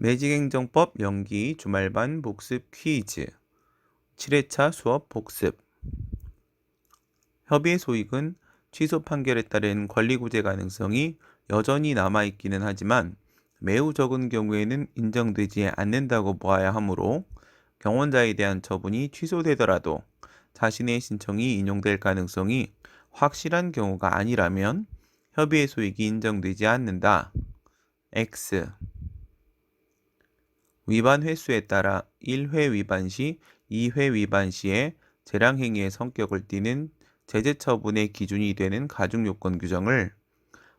매직행정법 연기 주말반 복습 퀴즈. 7회차 수업 복습. 협의의 소익은 취소 판결에 따른 권리구제 가능성이 여전히 남아있기는 하지만 매우 적은 경우에는 인정되지 않는다고 보아야 하므로 경원자에 대한 처분이 취소되더라도 자신의 신청이 인용될 가능성이 확실한 경우가 아니라면 협의의 소익이 인정되지 않는다. X 위반 횟수에 따라 1회 위반 시, 2회 위반 시에 재량 행위의 성격을 띠는 제재 처분의 기준이 되는 가중 요건 규정을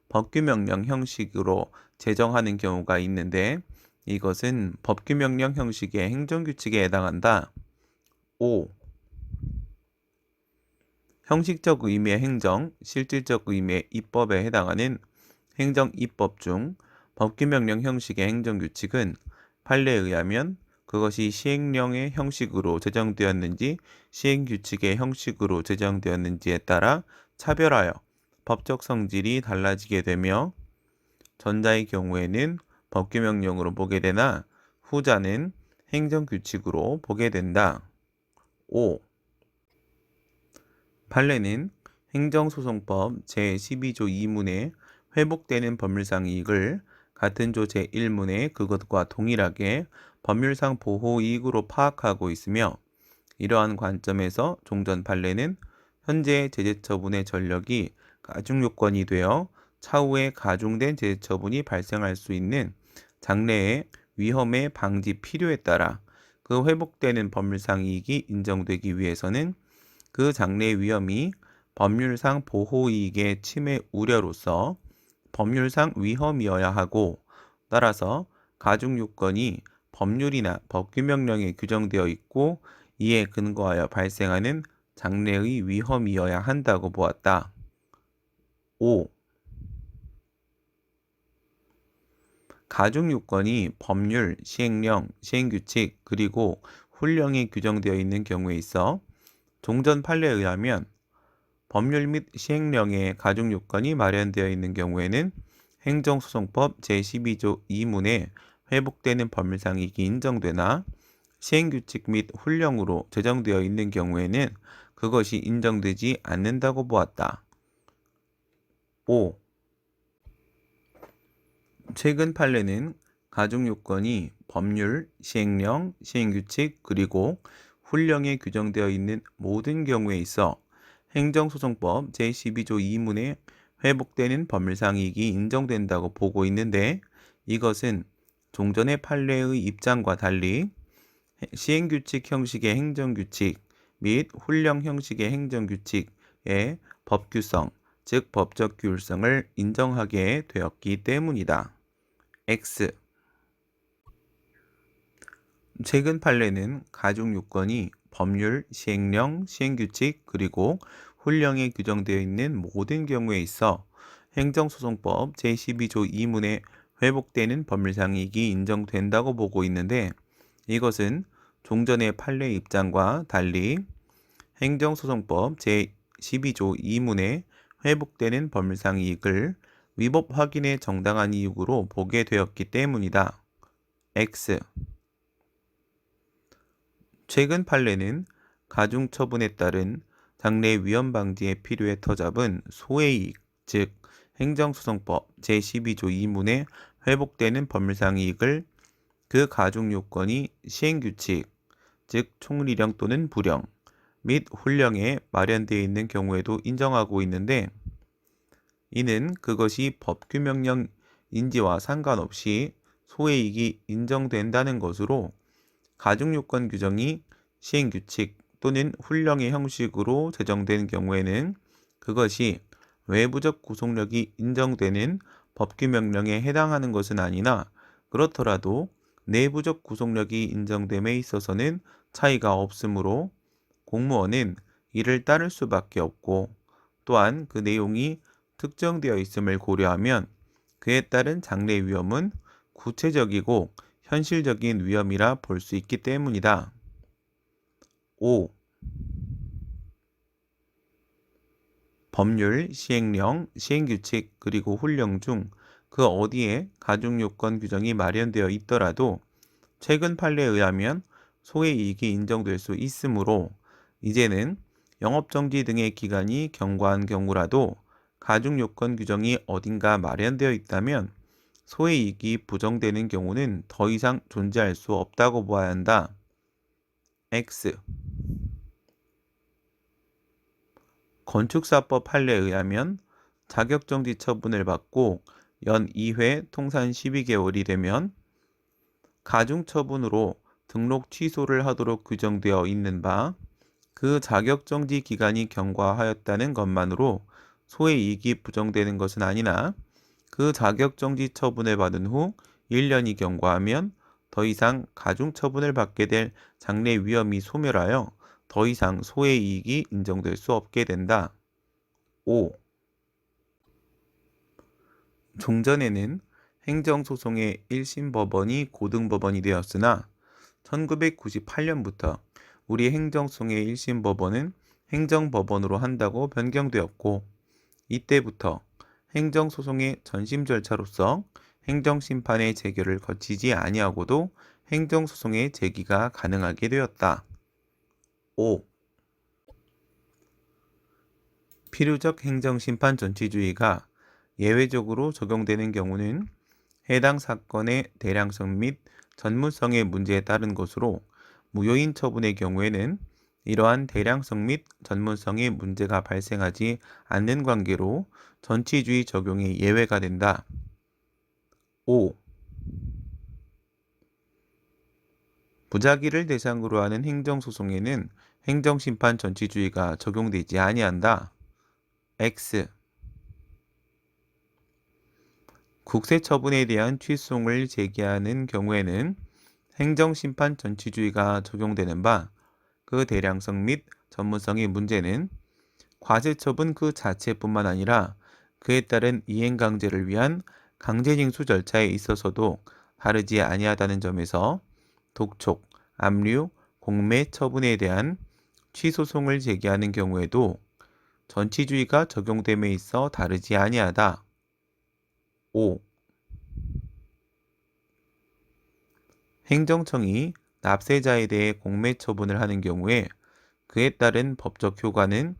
법규명령 형식으로 제정하는 경우가 있는데 이것은 법규명령 형식의 행정규칙에 해당한다. 5. 형식적 의미의 행정, 실질적 의미의 입법에 해당하는 행정 입법 중 법규명령 형식의 행정규칙은 판례에 의하면 그것이 시행령의 형식으로 제정되었는지 시행규칙의 형식으로 제정되었는지에 따라 차별하여 법적 성질이 달라지게 되며 전자의 경우에는 법규명령으로 보게 되나 후자는 행정규칙으로 보게 된다. 5. 판례는 행정소송법 제12조 2문에 회복되는 법률상 이익을 같은 조 제 1문의 그것과 동일하게 법률상 보호 이익으로 파악하고 있으며 이러한 관점에서 종전 판례는 현재 제재 처분의 전력이 가중 요건이 되어 차후에 가중된 제재 처분이 발생할 수 있는 장래의 위험의 방지 필요에 따라 그 회복되는 법률상 이익이 인정되기 위해서는 그 장래의 위험이 법률상 보호 이익의 침해 우려로서 법률상 위험이어야 하고 따라서 가중 요건이 법률이나 법규명령에 규정되어 있고 이에 근거하여 발생하는 장래의 위험이어야 한다고 보았다. 5. 가중 요건이 법률, 시행령, 시행규칙, 그리고 훈령에 규정되어 있는 경우에 있어 종전 판례에 의하면 법률 및 시행령에 가중 요건이 마련되어 있는 경우에는 행정소송법 제12조 2문에 회복되는 법률상 이익이 인정되나 시행규칙 및 훈령으로 제정되어 있는 경우에는 그것이 인정되지 않는다고 보았다. 5. 최근 판례는 가중 요건이 법률, 시행령, 시행규칙, 그리고 훈령에 규정되어 있는 모든 경우에 있어 행정소송법 제12조 2문에 회복되는 법률상 이익이 인정된다고 보고 있는데 이것은 종전의 판례의 입장과 달리 시행규칙 형식의 행정규칙 및 훈령 형식의 행정규칙의 법규성, 즉 법적 규율성을 인정하게 되었기 때문이다. X 최근 판례는 가중 요건이 법률, 시행령, 시행규칙, 그리고 훈령에 규정되어 있는 모든 경우에 있어 행정소송법 제12조 2문에 회복되는 법률상 이익이 인정된다고 보고 있는데 이것은 종전의 판례 입장과 달리 행정소송법 제12조 2문에 회복되는 법률상 이익을 위법 확인의 정당한 이유로 보게 되었기 때문이다. X 최근 판례는 가중처분에 따른 장래 위험 방지에 필요에 터잡은 소외이익, 즉 행정소송법 제12조 2문에 회복되는 법률상 이익을 그 가중 요건이 시행규칙, 즉 총리령 또는 부령 및 훈령에 마련되어 있는 경우에도 인정하고 있는데 이는 그것이 법규명령 인지와 상관없이 소외이익이 인정된다는 것으로 가중요건 규정이 시행규칙 또는 훈령의 형식으로 제정된 경우에는 그것이 외부적 구속력이 인정되는 법규명령에 해당하는 것은 아니나 그렇더라도 내부적 구속력이 인정됨에 있어서는 차이가 없으므로 공무원은 이를 따를 수밖에 없고 또한 그 내용이 특정되어 있음을 고려하면 그에 따른 장래 위험은 구체적이고 현실적인 위험이라 볼 수 있기 때문이다. 5. 법률, 시행령, 시행규칙, 그리고 훈령 중 그 어디에 가중요건 규정이 마련되어 있더라도 최근 판례에 의하면 소의 이익이 인정될 수 있으므로 이제는 영업정지 등의 기간이 경과한 경우라도 가중요건 규정이 어딘가 마련되어 있다면 소의 이익이 부정되는 경우는 더 이상 존재할 수 없다고 보아야 한다. X 건축사법 판례에 의하면 자격정지 처분을 받고 연 2회 통산 12개월이 되면 가중처분으로 등록 취소를 하도록 규정되어 있는 바 그 자격정지 기간이 경과하였다는 것만으로 소의 이익이 부정되는 것은 아니나 그 자격 정지 처분을 받은 후 1년이 경과하면 더 이상 가중 처분을 받게 될 장래 위험이 소멸하여 더 이상 소의 이익이 인정될 수 없게 된다. 5. 종전에는 행정소송의 1심 법원이 고등법원이 되었으나 1998년부터 우리 행정소송의 1심 법원은 행정법원으로 한다고 변경되었고 이때부터 행정소송의 전심 절차로서 행정심판의 재결을 거치지 아니하고도 행정소송의 제기가 가능하게 되었다. 5. 필요적 행정심판 전치주의가 예외적으로 적용되는 경우는 해당 사건의 대량성 및 전문성의 문제에 따른 것으로 무효인 처분의 경우에는 이러한 대량성 및 전문성의 문제가 발생하지 않는 관계로 전치주의 적용이 예외가 된다. 5. 부작위를 대상으로 하는 행정소송에는 행정심판 전치주의가 적용되지 아니한다. X 국세 처분에 대한 취소를 제기하는 경우에는 행정심판 전치주의가 적용되는 바 그 대량성 및 전문성의 문제는 과세 처분 그 자체뿐만 아니라 그에 따른 이행 강제를 위한 강제징수 절차에 있어서도 다르지 아니하다는 점에서 독촉, 압류, 공매 처분에 대한 취소송을 제기하는 경우에도 전치주의가 적용됨에 있어 다르지 아니하다. 5. 행정청이 납세자에 대해 공매 처분을 하는 경우에 그에 따른 법적 효과는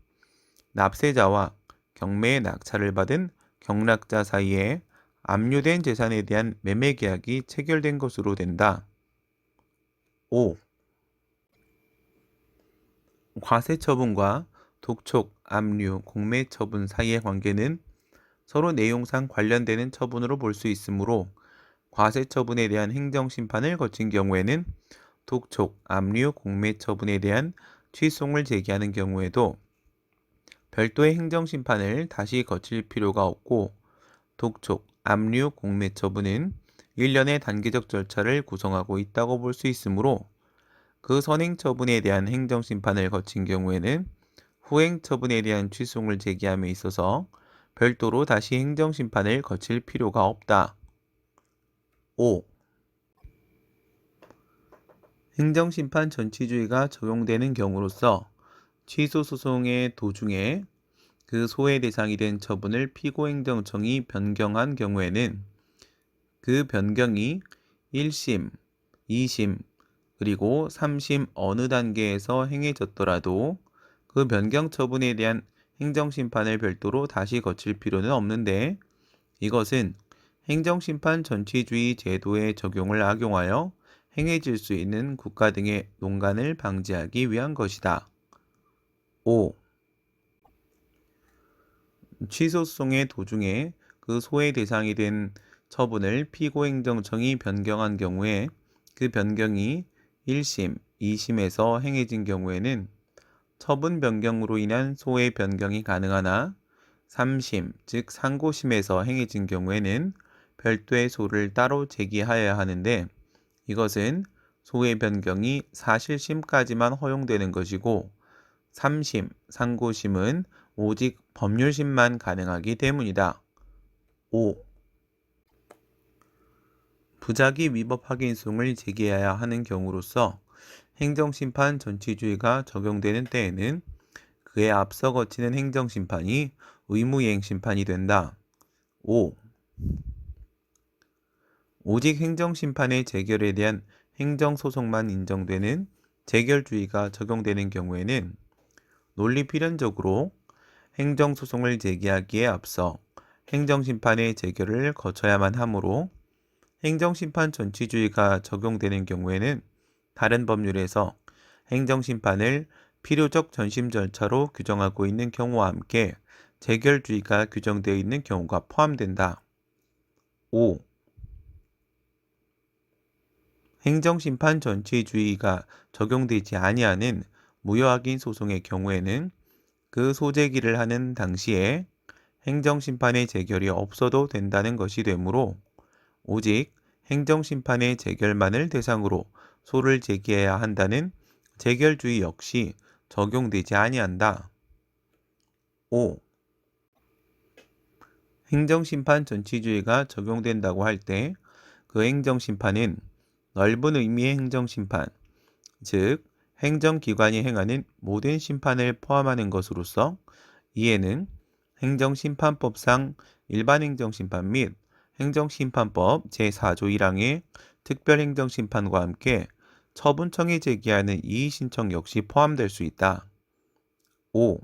납세자와 경매의 낙찰을 받은 경락자 사이에 압류된 재산에 대한 매매 계약이 체결된 것으로 된다. 5. 과세 처분과 독촉, 압류, 공매 처분 사이의 관계는 서로 내용상 관련되는 처분으로 볼 수 있으므로 과세 처분에 대한 행정 심판을 거친 경우에는 독촉, 압류, 공매 처분에 대한 취소를 제기하는 경우에도 별도의 행정 심판을 다시 거칠 필요가 없고 독촉, 압류, 공매 처분은 일련의 단계적 절차를 구성하고 있다고 볼 수 있으므로 그 선행 처분에 대한 행정 심판을 거친 경우에는 후행 처분에 대한 취소를 제기함에 있어서 별도로 다시 행정 심판을 거칠 필요가 없다. 5. 행정심판 전치주의가 적용되는 경우로서 취소 소송의 도중에 그 소외 대상이 된 처분을 피고행정청이 변경한 경우에는 그 변경이 1심, 2심, 그리고 3심 어느 단계에서 행해졌더라도 그 변경 처분에 대한 행정심판을 별도로 다시 거칠 필요는 없는데 이것은 행정심판 전치주의 제도의 적용을 악용하여 행해질 수 있는 국가 등의 농간을 방지하기 위한 것이다. 5. 취소송의 도중에 그 소의 대상이 된 처분을 피고행정청이 변경한 경우에 그 변경이 1심, 2심에서 행해진 경우에는 처분 변경으로 인한 소의 변경이 가능하나 3심, 즉 상고심에서 행해진 경우에는 별도의 소를 따로 제기하여야 하는데 이것은 소의 변경이 사실심까지만 허용되는 것이고 3심, 상고심은 오직 법률심만 가능하기 때문이다. 5. 부작위 위법 확인송을 제기해야 하는 경우로서 행정심판 전치주의가 적용되는 때에는 그에 앞서 거치는 행정심판이 의무이행심판이 된다. 5. 오직 행정심판의 재결에 대한 행정소송만 인정되는 재결주의가 적용되는 경우에는 논리 필연적으로 행정소송을 제기하기에 앞서 행정심판의 재결을 거쳐야만 하므로 행정심판 전치주의가 적용되는 경우에는 다른 법률에서 행정심판을 필요적 전심 절차로 규정하고 있는 경우와 함께 재결주의가 규정되어 있는 경우가 포함된다. 5. 행정심판 전치주의가 적용되지 아니하는 무효확인 소송의 경우에는 그 소재기를 하는 당시에 행정심판의 재결이 없어도 된다는 것이 되므로 오직 행정심판의 재결만을 대상으로 소를 제기해야 한다는 재결주의 역시 적용되지 아니한다. 5. 행정심판 전치주의가 적용된다고 할 때 그 행정심판은 넓은 의미의 행정심판, 즉 행정기관이 행하는 모든 심판을 포함하는 것으로서 이에는 행정심판법상 일반행정심판 및 행정심판법 제4조 1항의 특별행정심판과 함께 처분청이 제기하는 이의신청 역시 포함될 수 있다. 5.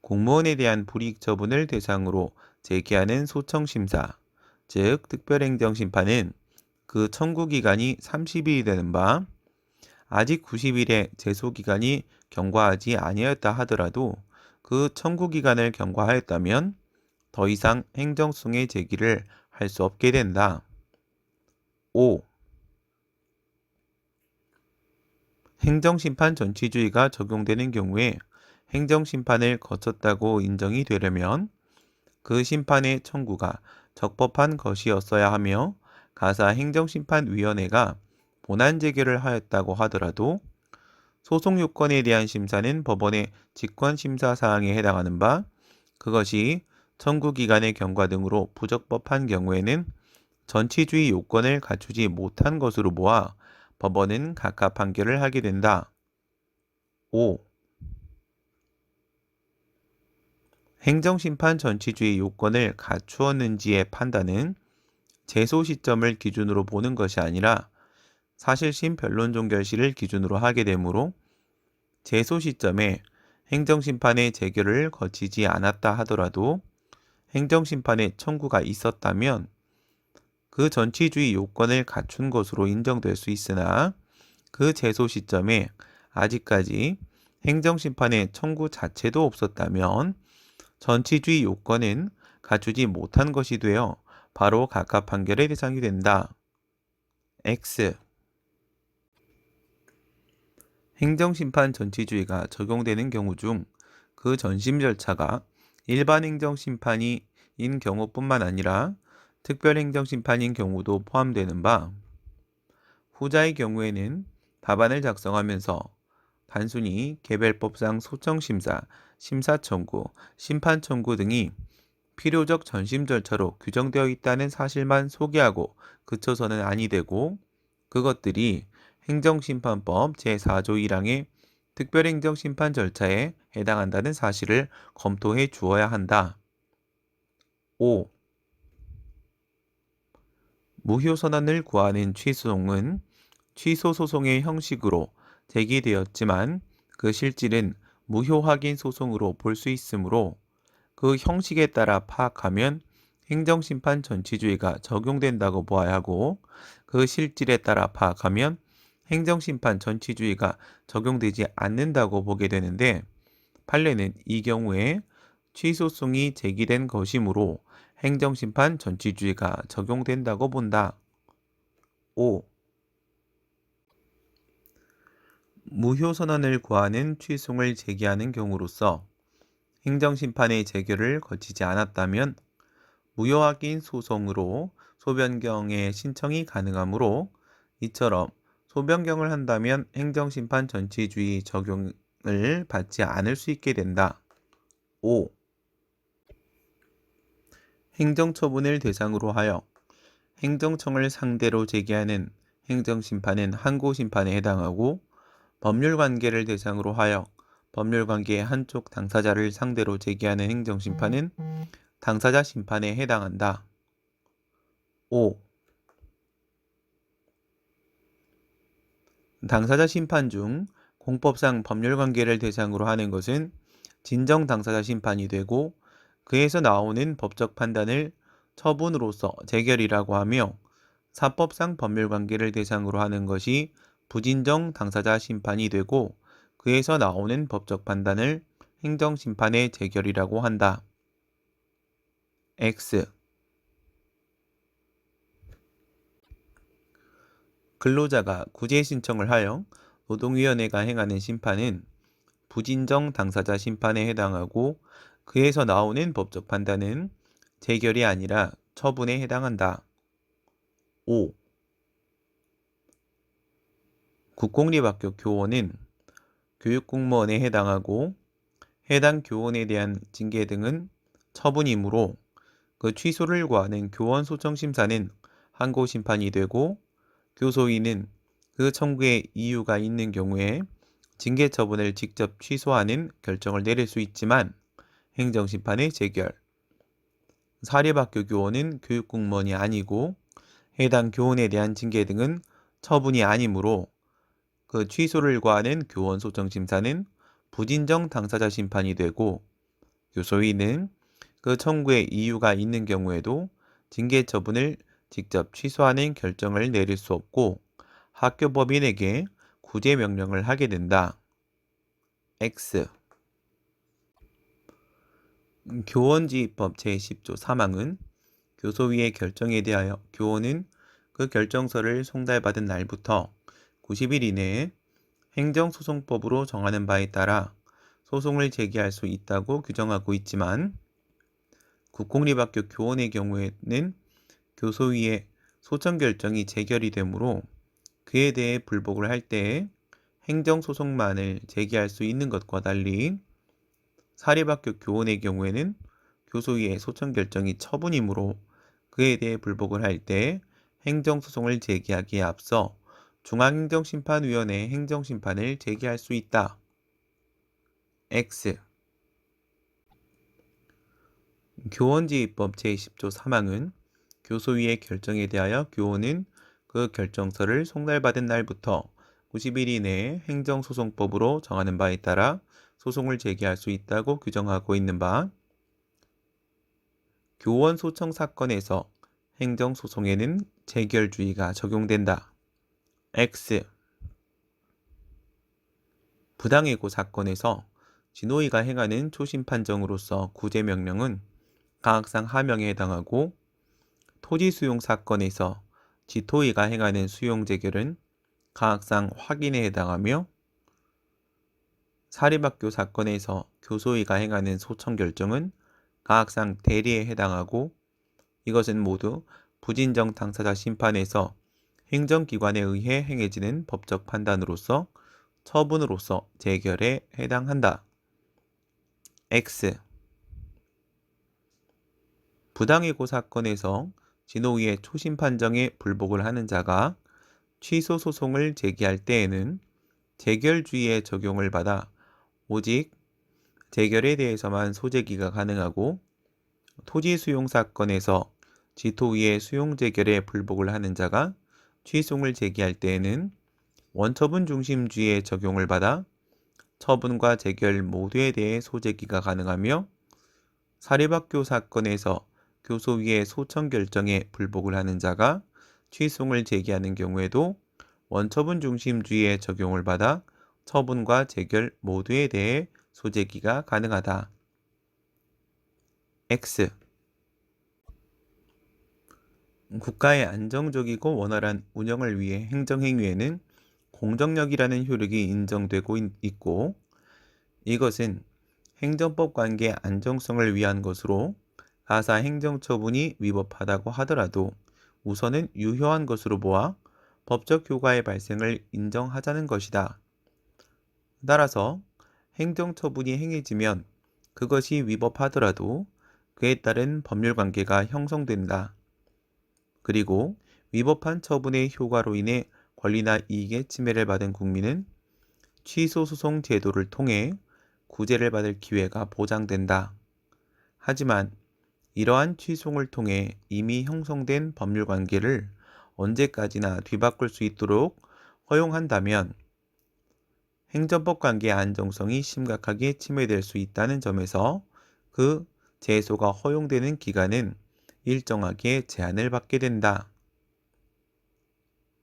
공무원에 대한 불이익 처분을 대상으로 제기하는 소청심사, 즉 특별행정심판은 그 청구기간이 30일이 되는 바 아직 90일의 제소기간이 경과하지 아니하였다 하더라도 그 청구기간을 경과하였다면 더 이상 행정소송의 제기를 할 수 없게 된다. 5. 행정심판 전치주의가 적용되는 경우에 행정심판을 거쳤다고 인정이 되려면 그 심판의 청구가 적법한 것이었어야 하며 가사 행정심판위원회가 본안 재결을 하였다고 하더라도 소송 요건에 대한 심사는 법원의 직권 심사 사항에 해당하는 바 그것이 청구 기간의 경과 등으로 부적법한 경우에는 전치주의 요건을 갖추지 못한 것으로 보아 법원은 각하 판결을 하게 된다. 5. 행정심판 전치주의 요건을 갖추었는지의 판단은 제소 시점을 기준으로 보는 것이 아니라 사실심 변론 종 결시를 기준으로 하게 되므로 제소 시점에 행정심판의 재결을 거치지 않았다 하더라도 행정심판의 청구가 있었다면 그 전치주의 요건을 갖춘 것으로 인정될 수 있으나 그 제소 시점에 아직까지 행정심판의 청구 자체도 없었다면 전치주의 요건은 갖추지 못한 것이 되어 바로 각하 판결의 대상이 된다. X 행정심판 전치주의가 적용되는 경우 중 그 전심 절차가 일반 행정심판인 경우뿐만 아니라 특별행정심판인 경우도 포함되는 바 후자의 경우에는 답안을 작성하면서 단순히 개별법상 소청심사, 심사 청구, 심판 청구 등이 필요적 전심 절차로 규정되어 있다는 사실만 소개하고 그쳐서는 아니 되고 그것들이 행정심판법 제4조 1항의 특별행정심판 절차에 해당한다는 사실을 검토해 주어야 한다. 5. 무효선언을 구하는 취소송은 취소소송의 형식으로 제기되었지만 그 실질은 무효 확인 소송으로 볼 수 있으므로 그 형식에 따라 파악하면 행정심판 전치주의가 적용된다고 보아야 하고 그 실질에 따라 파악하면 행정심판 전치주의가 적용되지 않는다고 보게 되는데 판례는 이 경우에 취소송이 제기된 것이므로 행정심판 전치주의가 적용된다고 본다. 5. 무효 선언을 구하는 취송을 제기하는 경우로서 행정심판의 재결을 거치지 않았다면 무효 확인 소송으로 소변경의 신청이 가능하므로 이처럼 소변경을 한다면 행정심판 전치주의 적용을 받지 않을 수 있게 된다. 5. 행정처분을 대상으로 하여 행정청을 상대로 제기하는 행정심판은 항고심판에 해당하고 법률 관계를 대상으로 하여 법률 관계의 한쪽 당사자를 상대로 제기하는 행정 심판은 당사자 심판에 해당한다. 5. 당사자 심판 중 공법상 법률 관계를 대상으로 하는 것은 진정 당사자 심판이 되고 그에서 나오는 법적 판단을 처분으로서 재결이라고 하며 사법상 법률 관계를 대상으로 하는 것이 부진정 당사자 심판이 되고 그에서 나오는 법적 판단을 행정 심판의 재결이라고 한다. X 근로자가 구제 신청을 하여 노동위원회가 행하는 심판은 부진정 당사자 심판에 해당하고 그에서 나오는 법적 판단은 재결이 아니라 처분에 해당한다. 5. 국공립학교 교원은 교육공무원에 해당하고 해당 교원에 대한 징계 등은 처분이므로 그 취소를 구하는 교원 소청 심사는 항고 심판이 되고 교소인은 그 청구에 이유가 있는 경우에 징계 처분을 직접 취소하는 결정을 내릴 수 있지만 행정 심판의 재결. 사립학교 교원은 교육공무원이 아니고 해당 교원에 대한 징계 등은 처분이 아니므로 그 취소를 구하는 교원 소청 심사는 부진정 당사자 심판이 되고 교소인은 그 청구에 이유가 있는 경우에도 징계 처분을 직접 취소하는 결정을 내릴 수 없고 학교 법인에게 구제 명령을 하게 된다. X 교원지휘법 제10조 3항은 교소위의 결정에 대하여 교원은 그 결정서를 송달받은 날부터 90일 이내에 행정소송법으로 정하는 바에 따라 소송을 제기할 수 있다고 규정하고 있지만 국공립학교 교원의 경우에는 교소위의 소청 결정이 재결이 되므로 그에 대해 불복을 할 때에 행정소송만을 제기할 수 있는 것과 달리 사립학교 교원의 경우에는 교소위의 소청 결정이 처분이므로 그에 대해 불복을 할 때 행정소송을 제기하기에 앞서 중앙행정심판위원회에 행정심판을 제기할 수 있다. X 교원지휘법 제10조 3항은 교소위의 결정에 대하여 교원은 그 결정서를 송달받은 날부터 90일 이내에 행정소송법으로 정하는 바에 따라 소송을 제기할 수 있다고 규정하고 있는 바 교원 소청 사건에서 행정소송에는 재결주의가 적용된다. X. 부당해고 사건에서 진호위가 행하는 초심 판정으로서 구제 명령은 가학상 하명에 해당하고 토지 수용 사건에서 지토위가 행하는 수용 재결은 가학상 확인에 해당하며 사립학교 사건에서 교소위가 행하는 소청 결정은 가학상 대리에 해당하고 이것은 모두 부진정 당사자 심판에서 행정기관에 의해 행해지는 법적 판단으로서 처분으로서 재결에 해당한다. X 부당해고 사건에서 진호위의 초심 판정에 불복을 하는 자가 취소 소송을 제기할 때에는 재결주의의 적용을 받아 오직 재결에 대해서만 소재기가 가능하고 토지 수용 사건에서 지토위의 수용 재결에 불복을 하는 자가 취소를 제기할 때에는 원처분 중심주의의 적용을 받아 처분과 재결 모두에 대해 소재기가 가능하며 사립학교 사건에서 교소위의 소청 결정에 불복을 하는 자가 취소를 제기하는 경우에도 원처분 중심주의의 적용을 받아 처분과 재결 모두에 대해 소재기가 가능하다. X 국가의 안정적이고 원활한 운영을 위해 행정행위에는 공정력이라는 효력이 인정되고 있고 이것은 행정법 관계 안정성을 위한 것으로 가사 행정처분이 위법하다고 하더라도 우선은 유효한 것으로 보아 법적 효과의 발생을 인정하자는 것이다. 따라서 행정처분이 행해지면 그것이 위법하더라도 그에 따른 법률 관계가 형성된다. 그리고 위법한 처분의 효과로 인해 권리나 이익의 침해를 받은 국민은 취소 소송 제도를 통해 구제를 받을 기회가 보장된다. 하지만 이러한 취송을 통해 이미 형성된 법률 관계를 언제까지나 뒤바꿀 수 있도록 허용한다면 행정법 관계의 안정성이 심각하게 침해될 수 있다는 점에서 그 제소가 허용되는 기간은 일정하게 제한을 받게 된다.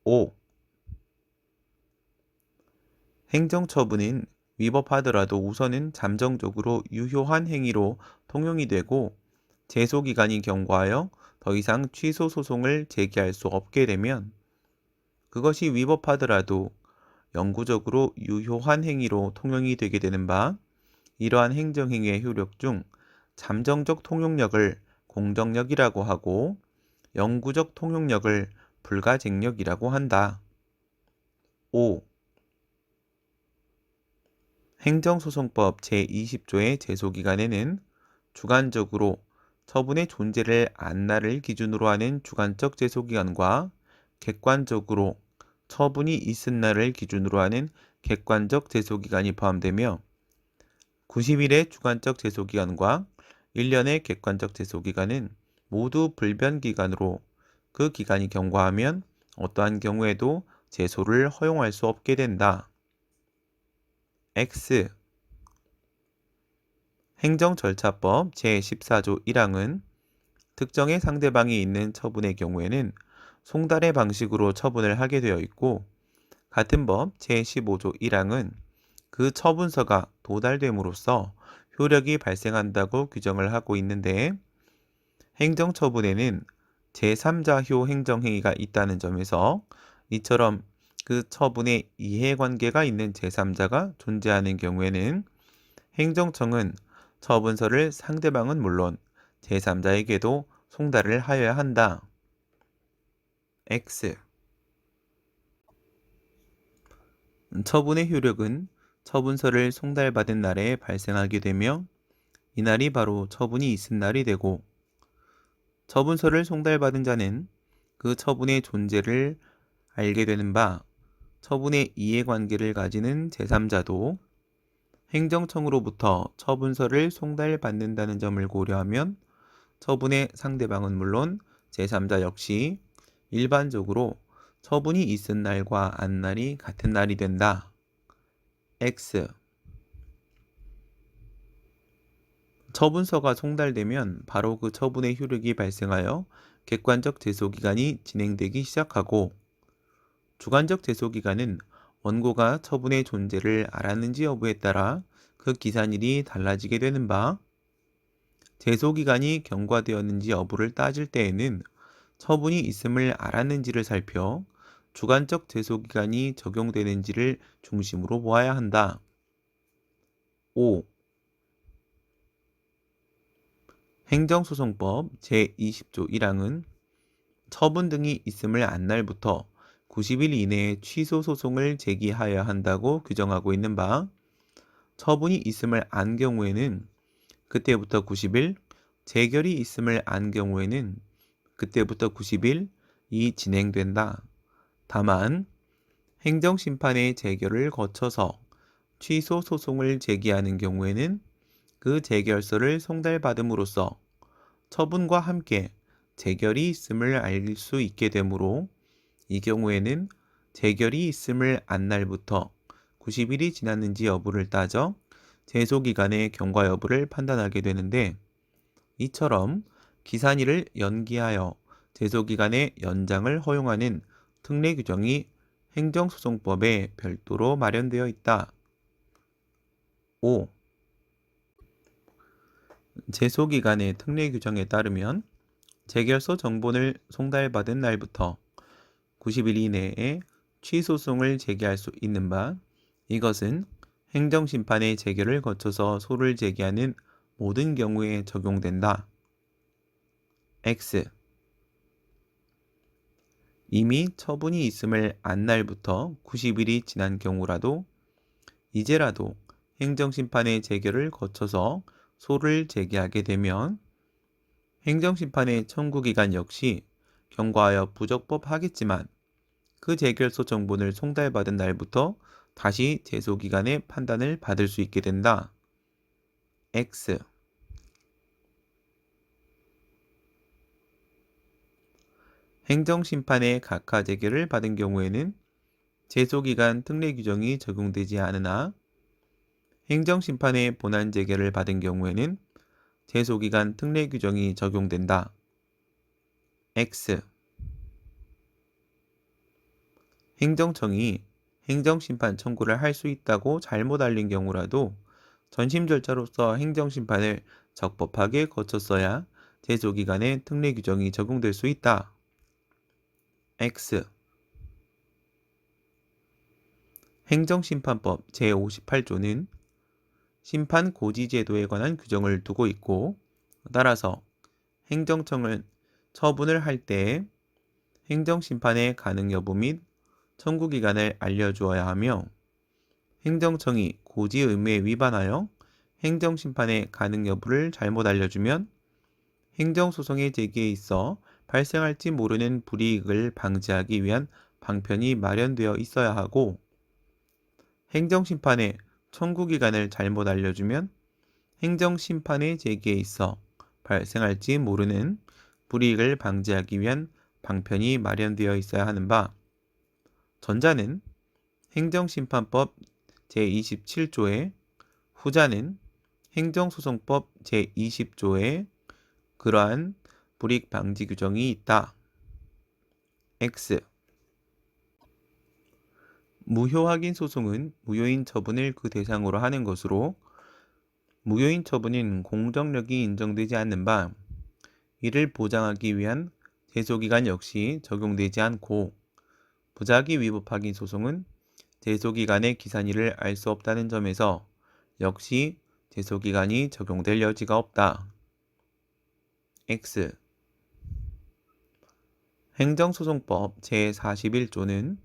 5. 행정처분은 위법하더라도 우선은 잠정적으로 유효한 행위로 통용이 되고 제소기간이 경과하여 더 이상 취소 소송을 제기할 수 없게 되면 그것이 위법하더라도 영구적으로 유효한 행위로 통용이 되게 되는 바 이러한 행정행위의 효력 중 잠정적 통용력을 공정력이라고 하고 영구적 통용력을 불가쟁력이라고 한다. 5. 행정소송법 제20조의 제소기간에는 주관적으로 처분의 존재를 안날을 기준으로 하는 주관적 제소기간과 객관적으로 처분이 있은 날을 기준으로 하는 객관적 제소기간이 포함되며 90일의 주관적 제소기간과 1년의 객관적 제소기간은 모두 불변 기간으로 그 기간이 경과하면 어떠한 경우에도 제소를 허용할 수 없게 된다. X 행정절차법 제14조 1항은 특정의 상대방이 있는 처분의 경우에는 송달의 방식으로 처분을 하게 되어 있고 같은 법 제15조 1항은 그 처분서가 도달됨으로써 효력이 발생한다고 규정을 하고 있는데 행정처분에는 제3자 효 행정행위가 있다는 점에서 이처럼 그 처분에 이해관계가 있는 제3자가 존재하는 경우에는 행정청은 처분서를 상대방은 물론 제3자에게도 송달을 하여야 한다. X 처분의 효력은 처분서를 송달받은 날에 발생하게 되며 이날이 바로 처분이 있은 날이 되고 처분서를 송달받은 자는 그 처분의 존재를 알게 되는 바 처분의 이해관계를 가지는 제3자도 행정청으로부터 처분서를 송달받는다는 점을 고려하면 처분의 상대방은 물론 제3자 역시 일반적으로 처분이 있은 날과 안 날이 같은 날이 된다. X. 처분서가 송달되면 바로 그 처분의 효력이 발생하여 객관적 제소기간이 진행되기 시작하고 주관적 제소기간은 원고가 처분의 존재를 알았는지 여부에 따라 그 기산일이 달라지게 되는 바 제소기간이 경과되었는지 여부를 따질 때에는 처분이 있음을 알았는지를 살펴 주관적 제소기간이 적용되는지를 중심으로 보아야 한다. 5. 행정소송법 제20조 1항은 처분 등이 있음을 안 날부터 90일 이내에 취소 소송을 제기하여야 한다고 규정하고 있는 바 처분이 있음을 안 경우에는 그때부터 90일, 재결이 있음을 안 경우에는 그때부터 90일 이 진행된다. 다만 행정심판의 재결을 거쳐서 취소 소송을 제기하는 경우에는 그 재결서를 송달받음으로써 처분과 함께 재결이 있음을 알 수 있게 되므로 이 경우에는 재결이 있음을 안 날부터 90일이 지났는지 여부를 따져 제소기간의 경과 여부를 판단하게 되는데 이처럼 기산일을 연기하여 제소기간의 연장을 허용하는 특례 규정이 행정소송법에 별도로 마련되어 있다. 5. 제소기간의 특례 규정에 따르면 재결서 정본을 송달받은 날부터 90일 이내에 취소송을 제기할 수 있는 바 이것은 행정심판의 재결을 거쳐서 소를 제기하는 모든 경우에 적용된다. X 이미 처분이 있음을 안 날부터 90일이 지난 경우라도 이제라도 행정심판의 재결을 거쳐서 소를 제기하게 되면 행정심판의 청구기간 역시 경과하여 부적법 하겠지만 그 재결소 정본을 송달받은 날부터 다시 제소기간의 판단을 받을 수 있게 된다. X 행정심판의 각하 재개를 받은 경우에는 제소기간 특례 규정이 적용되지 않으나 행정심판의 본안 재개를 받은 경우에는 제소기간 특례 규정이 적용된다. X 행정청이 행정심판 청구를 할 수 있다고 잘못 알린 경우라도 전심 절차로서 행정심판을 적법하게 거쳤어야 제소기간의 특례 규정이 적용될 수 있다. X. 행정심판법 제58조는 심판 고지 제도에 관한 규정을 두고 있고 따라서 행정청은 처분을 할 때에 행정심판의 가능 여부 및 청구 기간을 알려주어야 하며 행정청이 고지 의무에 위반하여 행정심판의 가능 여부를 잘못 알려주면 행정소송의 제기에 있어 발생할지 모르는 불이익을 방지하기 위한 방편이 마련되어 있어야 하고 행정심판의 청구 기간을 잘못 알려주면 행정심판의 제기에 있어 발생할지 모르는 불이익을 방지하기 위한 방편이 마련되어 있어야 하는 바 전자는 행정심판법 제27조에 후자는 행정소송법 제20조에 그러한 불이익 방지 규정이 있다. X 무효 확인 소송은 무효인 처분을 그 대상으로 하는 것으로 무효인 처분은 공정력이 인정되지 않는 바 이를 보장하기 위한 제소기간 역시 적용되지 않고 부작위 위법 확인 소송은 제소기간의 기산일을 알 수 없다는 점에서 역시 제소기간이 적용될 여지가 없다. X 행정소송법 제41조는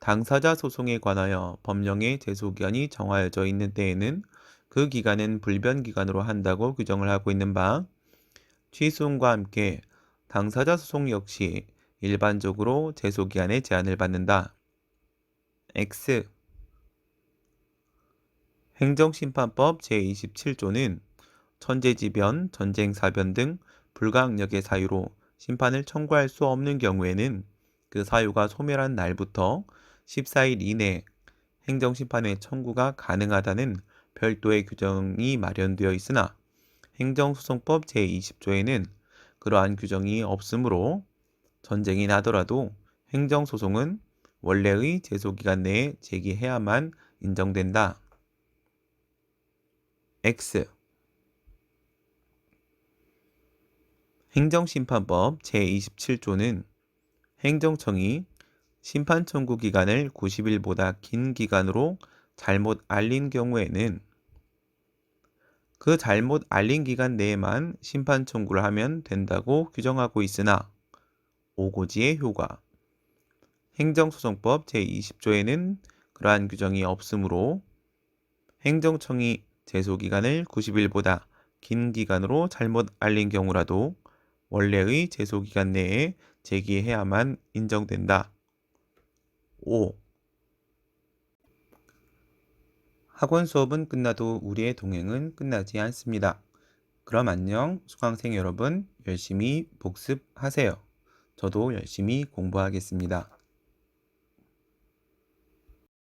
당사자 소송에 관하여 법령의 제소기간이 정하여져 있는 때에는 그 기간은 불변 기간으로 한다고 규정을 하고 있는 바 취소음과 함께 당사자 소송 역시 일반적으로 제소기간의 제한을 받는다. X 행정심판법 제27조는 천재지변, 전쟁사변 등 불가항력의 사유로 심판을 청구할 수 없는 경우에는 그 사유가 소멸한 날부터 14일 이내 행정심판의 청구가 가능하다는 별도의 규정이 마련되어 있으나 행정소송법 제20조에는 그러한 규정이 없으므로 전쟁이 나더라도 행정소송은 원래의 제소기간 내에 제기해야만 인정된다. X 행정심판법 제27조는 행정청이 심판 청구 기간을 90일보다 긴 기간으로 잘못 알린 경우에는 그 잘못 알린 기간 내에만 심판 청구를 하면 된다고 규정하고 있으나 오고지의 효과. 행정소송법 제20조에는 그러한 규정이 없으므로 행정청이 제소기간을 90일보다 긴 기간으로 잘못 알린 경우라도 원래의 제소기간 내에 제기해야만 인정된다. 5. 학원 수업은 끝나도 우리의 동행은 끝나지 않습니다. 그럼 안녕, 수강생 여러분, 열심히 복습하세요. 저도 열심히 공부하겠습니다.